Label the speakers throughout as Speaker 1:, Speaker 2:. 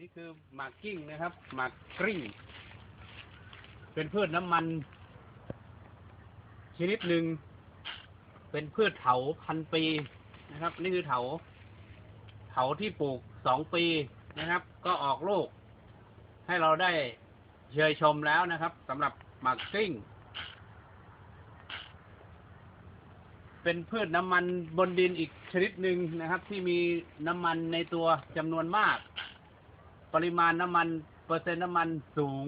Speaker 1: นี่คือหมากกิ้งนะครับหมากกริ้งเป็นพืชน้ำมัน ชนิดหนึ่ง เป็นพืชเถาพันปีนะครับ นี่คือเถา เถาที่ปลูกสองปีนะครับ ก็ออกลูก ให้เราได้เชยชมแล้วนะครับสำหรับหมากกริ้งเป็นพืชน้ำมันบนดินอีกชนิดหนึ่งนะครับ ที่มีน้ำมันในตัวจำนวนมาก ปริมาณน้ำมัน เปอร์เซ็นต์น้ำมันสูง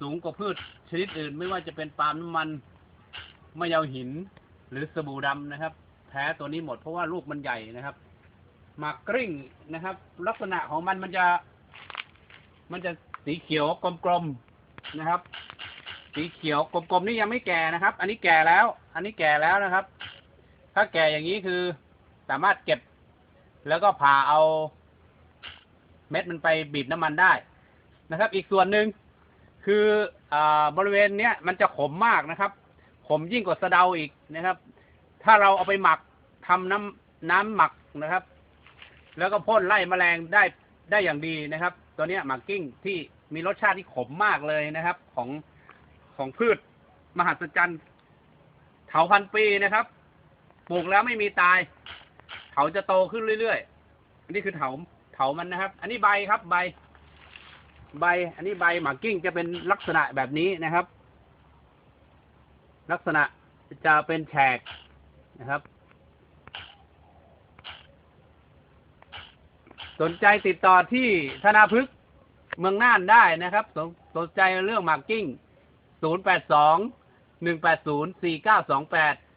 Speaker 1: สูงกว่าพืชชนิดอื่น ไม่ว่าจะเป็นปาล์มน้ำมันมะยาวหิน หรือสบู่ดำนะครับ แพ้ตัวนี้หมดเพราะว่าลูกมันใหญ่นะครับหมากกริ้งนะครับ ลักษณะของมันมันจะ มันจะสีเขียวกลมๆนะครับ สีเขียวกลมๆนี่ยังไม่แก่นะครับ อันนี้แก่แล้ว อันนี้แก่แล้วนะครับ ถ้าแก่อย่างนี้คือสามารถเก็บแล้วก็ผ่าเอา เม็ดมันไปบีบน้ำมันได้นะครับ อีกส่วนหนึ่งคืออบริเวณเนี้ยมันจะขมมากนะครับ ขมยิ่งกว่าสะเดาอีกนะครับ ถ้าเราเอาไปหมักทำน้ำน้ำหมักนะครับ แล้วก็พ่นไล่แมลงได้ได้อย่างดีนะครับ ตัวเนี้ยหมักกิ้งที่มีรสชาติที่ขมมากเลยนะครับ ของของพืชมหัศจรรย์เถาพันปีนะครับ ปลูกแล้วไม่มีตายเถาจะโตขึ้นเรื่อยๆนนี้คือเถา เถามันนะครับ อันนี้ใบครับใบ ใบ อันนี้ใบหมากกิ้งจะเป็นลักษณะแบบนี้นะครับ ลักษณะจะเป็นแฉกนะครับ สนใจติดต่อที่ธนาพฤกษ์เมืองน่านได้นะครับ สนสนใจเรื่องหมากกิ้ง 082 180 4928